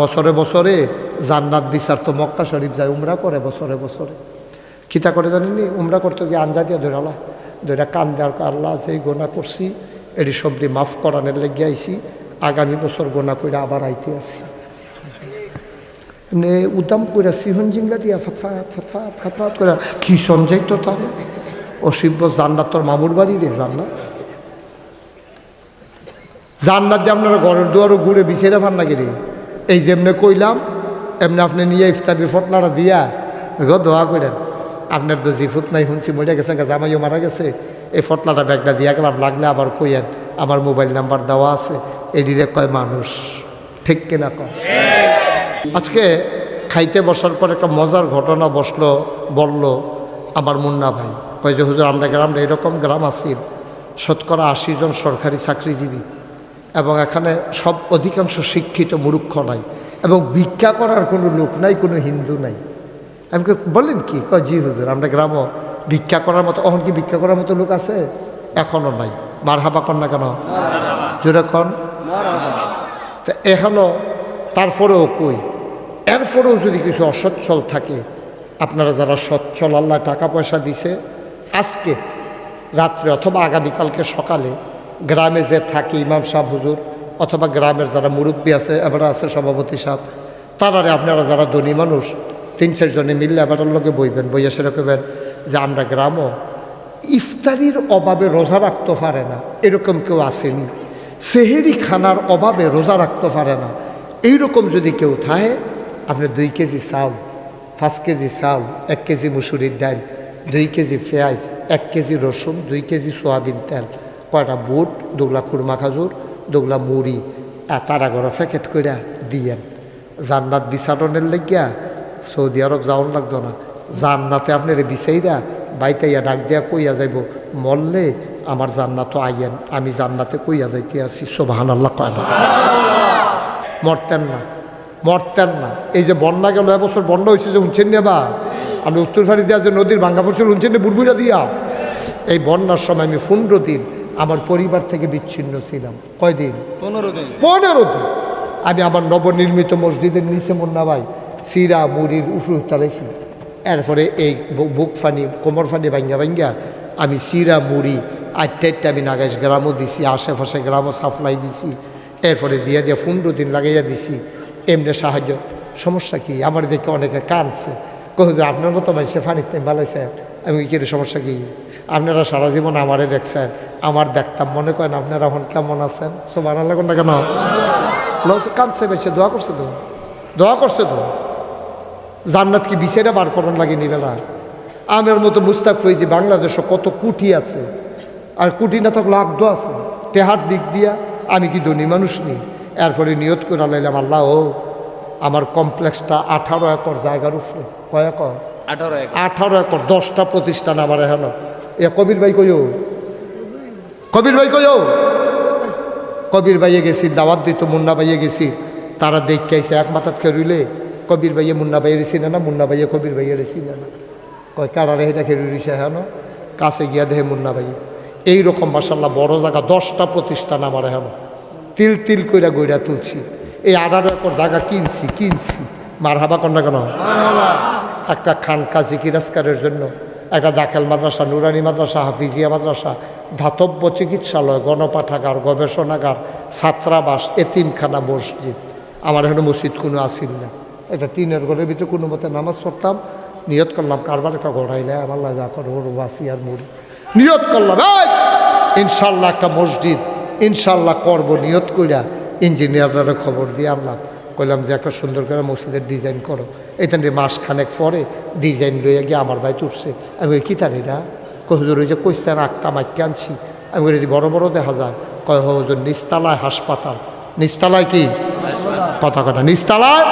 বছরে বছরে জান্নাত বিচার তো মক্কা শরীফ যায়, উমরা করে বছরে বছরে। কিতা করে জানেননি? উমরা করতে গিয়ে আঞ্জা দিয়ে ধরালা ধরে কান দেওয়ার আল্লাহ যে গোনা করছি, এটি সবটি মাফ করানোর লেগে আইছি, আগামী বছর গোনা করে আবার আইতে আসি এমনি উদাম করে সিহন জিংলা দিয়া ফাতফাত ফাতফাত ফাতফাত করে কি সঞ্জয় তো তারে? অসিব্য জান্নাত তোর মামুর বাড়ি রে, জান্নাত? জান্নাত যে আপনারা ঘরের দুয়ারও ঘুরে বিছেরা ফান লাগে রে? এই যেমনে কইলাম, এমনি আপনি নিয়ে ইফতারির ফটলাটা দিয়া গো দোয়া করেন আপনার তো জিফুত নাই, শুনছি মরে গেছে জামাইও মারা গেছে। এই ফটলাটা ব্যাগটা দিয়া গেলাম, লাগলে আবার কইয়েন, আমার মোবাইল নাম্বার দেওয়া আছে, এডিরে কয় মানুষ। ঠিক কিনা কয়? আজকে খাইতে বসার পর একটা মজার ঘটনা বসল, বলল আমার মুন্না ভাই। কয় যে, হুজুর, আমরা গ্রামটা এরকম গ্রাম আছি, শতকরা আশি জন সরকারি চাকরিজীবী। এবং এখানে সব অধিকাংশ শিক্ষিত মূর্খ নাই এবং ভিক্ষা করার কোনো লোক নাই, কোনো হিন্দু নাই। আমি বলেন কি? কয়, জি হুজুর, আমরা গ্রামও ভিক্ষা করার মতো, অহন কি ভিক্ষা করার মতো লোক আছে? এখনও নাই। মার হাবা কর না কেন? জোরে কন। তা এখনও তারপরেও কই? এরপরেও যদি কিছু অসচ্ছল থাকে, আপনারা যারা সচ্ছল, আল্লাহ টাকা পয়সা দিছে, আজকে, রাত্রে অথবা আগামীকালকে সকালে গ্রামে যে থাকে ইমাম সাহেব, হুজুর, অথবা গ্রামের যারা মুরব্বী আছে এবার আছে সভাপতি সাহেব, তারারে আপনারা যারা ধনী মানুষ, তিন চারজনে মিললে এবার লোকে বইবেন, বইয়া কইবেন যে আমরা গ্রামও ইফতারির অভাবে রোজা রাখতে পারে না, এরকম কেউ আসেনি। সেহেরি খানার অভাবে রোজা রাখতে পারে না। এইরকম যদি কেউ থাকে, আপনি দুই কেজি চাউল, পাঁচ কেজি চাউল, এক কেজি মুসুরির ডাল, দুই কেজি পেঁয়াজ, এক কেজি রসুন, দুই কেজি সোয়াবিন তেল কয়টা বুট, দুগলা খুরমা খাজুর, দুগলা মুড়ি তারা ঘরে প্যাকেট করে দিয়েন। জান্নাত বিচারণের লেগিয়া সৌদি আরব যাওয়ান লাগতো না। জান্নাতে আপনার বিচাইরা বাইতাইয়া ডাক দিয়া কইয়া যাইব, মরলে আমার জান্নাত আইয়েন, আমি জান্নাতে কইয়া যাইতে আছি। সোবাহান আল্লাহ কয় না। মরতেন না মরতেন না। এই যে বন্যা গেল, এবছর বন্যা হয়েছে যে উঞ্চেন নেবা আমি উত্তর ফাড়ি দিয়া যে নদীর ভাঙ্গা পড়ছিল উঞ্চেন বুড়বুড়া দিয়া। এই বন্যার সময় আমি পনেরো দিন আমার পরিবার থেকে বিচ্ছিন্ন ছিলাম। কয়দিন? পনেরো দিন। পনেরো দিন। আমি আমার নবনির্মিত মসজিদের নিচে মুন্না ভাই সিরা মুড়ির উফরু চালাইছি এরপরে এই বুক ফানি কোমর ফানি ভাঙ্গা ভাঙ্গা আমি সিরা মুড়ি আটটা আমি নাগাইশ গ্রামও দিছি আশেপাশে গ্রামও সাপ্লাই দিছি। এরপরে দিয়ে দিয়ে পনেরো দিন লাগাইয়া দিছি। এমনি সাহায্য। সমস্যা কি? আমার দেখে অনেকে কানছে কহ যে আপনার মতো মানুষে ফানিতে ভালাইছে আমি কি সমস্যা কি? আপনারা সারা জীবন আমারে দেখছেন আমার দেখতাম। মনে করেন আপনারা এখন কেমন আছেন? আনার লাগুন না কেন কাঁদছে বেশি দোয়া করছে তো। দোয়া করছে তো। জান্নাত কি বিছেরা বার করন লাগে নিবেলা আমের মতো মুস্তাক হয়েছে বাংলাদেশে কত কুটি আছে। আর কুটি না থাকলে আগ্ধ আছে। তেহার দিক দিয়া আমি কি ধনী মানুষ নেই এরপরে নিয়ত করে লাইলাম আল্লাহ ও আমার কমপ্লেক্সটা আঠারো একর জায়গার উপরে। কয় একর? আঠারো এক আঠারো একর দশটা প্রতিষ্ঠান আমার এখানে। এ কবির ভাই কইও? কবির ভাই কইও? কবির ভাইয়ে গেছি দাওয়াত দিত মুন্না ভাইয়ে গেছি। তারা দেখে আইসে এক মাথাত খেরুইলে কবির ভাইয়ে মুন্না ভাইয়ের চিনে না মুন্না ভাইয়ে কবির ভাইয়ের চিনে না। কয় কারারে এটা খেরুইছে হেন কাছে গিয়া দেহে মুন্না ভাই। এইরকম মাসাল্লাহ বড় জায়গা দশটা প্রতিষ্ঠান আমার এখন। তিল তিল কইরা গইরা তুলছি। এই আঠারো একর জায়গা কিনছি কিনছি। মার হাবা কন্যা কেন একটা খান খানকা জিকিরাজকারের জন্য। একটা দাখেল মাদ্রাসা, নুরানি মাদ্রাসা, হাফিজিয়া মাদ্রাসা, ধাতব্য চিকিৎসালয়, গণপাঠাগার, গবেষণাগার, ছাত্রাবাস, এতিমখানা, মসজিদ। আমার এখানে মসজিদ কোনো আসিল না। এটা টিনের ঘরের ভিতরে কোনো মতে নামাজ পড়তাম। নিয়ত করলাম, কারবার একটা ঘোরাইলে আমার যা করে, ওর বাসি আর মুড়ি। নিয়ত করলাম ইনশাল্লাহ একটা মসজিদ ইনশাল্লাহ করব নিয়ত করিয়া ইঞ্জিনিয়াররা খবর দিয়ে আনলাম। কইলাম যে একটা সুন্দর করে মসজিদের ডিজাইন করো। এইখান মাস খানেক পরে ডিজাইন লইয়া গিয়ে আমার ভাই তুলছে আমি কই, কি তারি না কহুজুর ওই যে কইস্তান আঁকতা মাইকে আনছি। আমি যদি বড় বড় দেখা যায়? কয় হুজুর নিস্তালায় হাসপাতাল। নিস্তালায় কি? কথা কথা নিস্তালায়?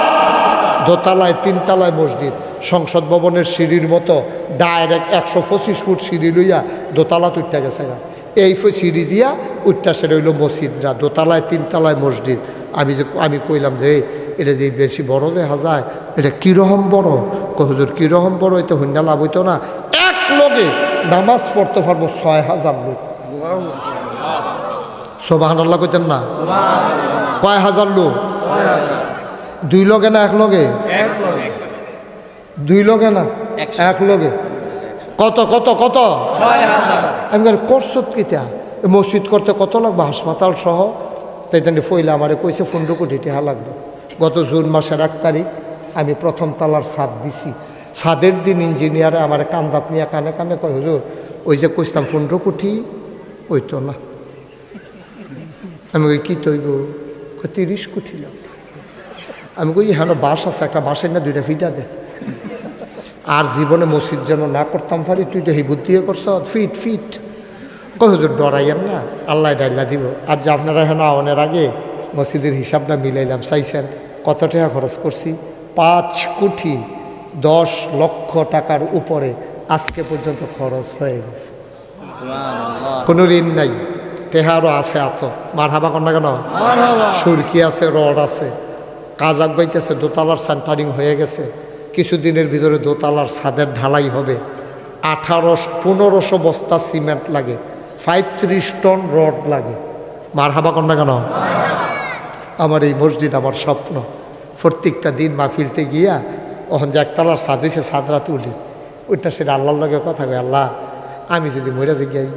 দোতলায় তিনতলায় মসজিদ। সংসদ ভবনের সিঁড়ির মতো ডাইরেক্ট একশো পঁচিশ ফুট সিঁড়ি লইয়া দোতলা উঠতে গেছে গা। এই সিঁড়ি দিয়া উঠটা সেটা হইল মসজিদরা দোতলায় তিনতলায় মসজিদ। আমি যে আমি কইলাম যে "এই, এটা দিয়ে বেশি বড় দেখা যায়। এটা কীরকম বড়? কহুজুর কীরকম বড়? এটা হইনা লাভ হইতো না। এক লোকে নামাজ পড়তে পারব ছয় হাজার লোক। সোবাহান আল্লাহ কইতেন না? কয় হাজার লোক? দুই লগে না এক লগে? দুই লগে না? এক লগে। কত কত কত? আমি বলি, করছ কিতা? মসজিদ করতে কত লাগবে? হাসপাতাল সহ? তাই তেমনি ফইলে আমারে কইছে পনেরো কোটি টাকা লাগবে। গত জুন মাসের এক তারিখ আমি প্রথম তালার ছাদ দিছি। ছাদের দিন ইঞ্জিনিয়ারে আমার কান্দাত নিয়ে কানে কানে কয়, হুজুর, ওই যে কইতাম পনেরো কোটি, ওই তো না। আমি কই, কী তৈব তিরিশ কোটি লাগবে আমি কই হ্যাঁ বাস আছে, একটা বাসের না, দুইটা ফিটা দে। আর জীবনে মসজিদ যেন না করতাম পারি তুই তো এই বুদ্ধি করছ, ফিট ফিট। কই হুজুর, ডরাইয়েন না, আল্লাহ ডাইলা দিব। আর যে আপনারা হেন আওয়ানের আগে মসজিদের হিসাবটা মিলাইলাম, চাইছেন। কত টাকা খরচ করছি? পাঁচ কোটি দশ লক্ষ টাকার উপরে আজকে পর্যন্ত খরচ হয়ে গেছে। কোনো ঋণ নাই। টেহারও আছে আত মার হাবা কন্যা কেন? সুরকি আছে রড আছে। কাজ আগাইতেছে দোতলার সেন্টারিং হয়ে গেছে। কিছুদিনের ভিতরে দোতলার ছাদের ঢালাই হবে। আঠারোশো পনেরোশো বস্তা সিমেন্ট লাগে। পঁয়ত্রিশ টন রড লাগে। মার হাবা কন্যা কেন? আমার এই মসজিদ আমার স্বপ্ন। প্রত্যেকটা দিন মাহফিলতে গিয়া ওখান যে একতলার ছাদ হয়েছে ছাদরা তুলি। ওইটা সেটা আল্লাহর লগে কথা কয় আল্লাহ আমি যদি মইরা যাই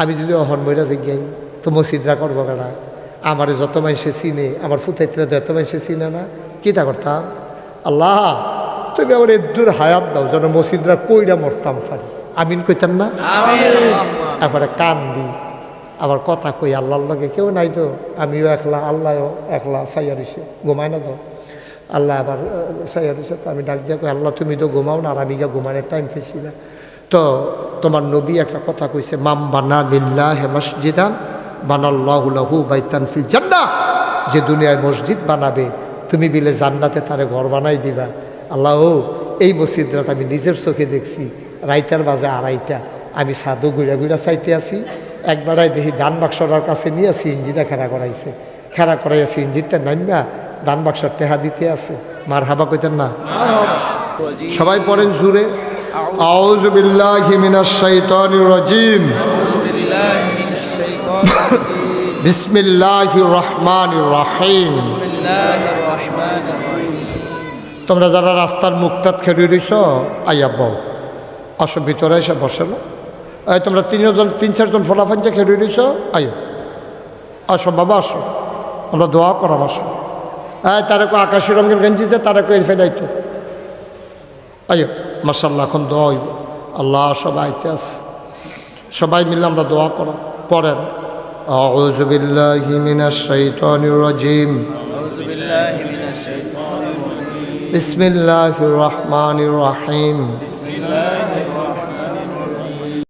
আমি যদি অহন মইরা যাই তো মসজিদরা করব কেনা আমার যত মানুষে চিনে আমার ফুতাইত্রা যত মানুষে চিনে না কিতা করতাম? আল্লাহ তুমি আমার এদুর হায়াত দাও যেন মসজিদরা কইরা মরতাম পারি। আমিন কইতাম না? তারপরে কান দিই আবার কথা কই আল্লাহর লগে কেউ নাই তো আমিও একলা আল্লাহও একলা সাইয়া রইছে ঘুমায় না তো। আল্লাহ আবার সাইয়া রইছে তো আমি ডাক দিয়ে কই, আল্লাহ তুমি তো ঘুমাও না আর আমি গিয়া ঘুমানোর টাইম পেয়েছি না। তো তোমার নবী একটা কথা কইছে মাম বানা লিল্লাহ মসজিদান বানাল্লাহু বাইতান ফিল জান্নাহ। যে দুনিয়ায় মসজিদ বানাবে তুমি বিলে জান্নাতে তারে ঘর বানাই দিবা। আল্লাহ এই মসজিদটা আমি নিজের চোখে দেখছি রাইতার বাজে আড়াইটা। আমি সাধু ঘুরা ঘুরা চাইতে আসি। একবারাই দেখি দান বাক্সটার কাছে নিয়ে আসি ইঞ্জিটা খেরা করাইছে। খেরা করাইয়াছি ইঞ্জিনটা নামিয়া দান বাক্সর টেহা দিতে আছে। মার হাবা কইতেন না। সবাই পড়েন জুড়ে রহমানির রহিম। তোমরা যারা রাস্তার মুখটাত খেয়ে রইছ, আইয়া বউ আসো ভিতরে এসে তোমরা তিনজন তিন চারজন ফলাফাঞ্চা খেয়ে রইছ আইও আসো বাবা আসো আমরা দোয়া করাম আসো হ্যাঁ তারা কো আকাশি রঙের গেঞ্জি যে তারা কো ফেলাই তো আইও মাসাল্লাহ এখন দোয়া হইব আল্লাহ সবাই আইতে আছে সবাই মিলে আমরা দোয়া করো পড়েন أعوذ بالله من الشيطان الرجيم بسم الله الرحمن الرحيم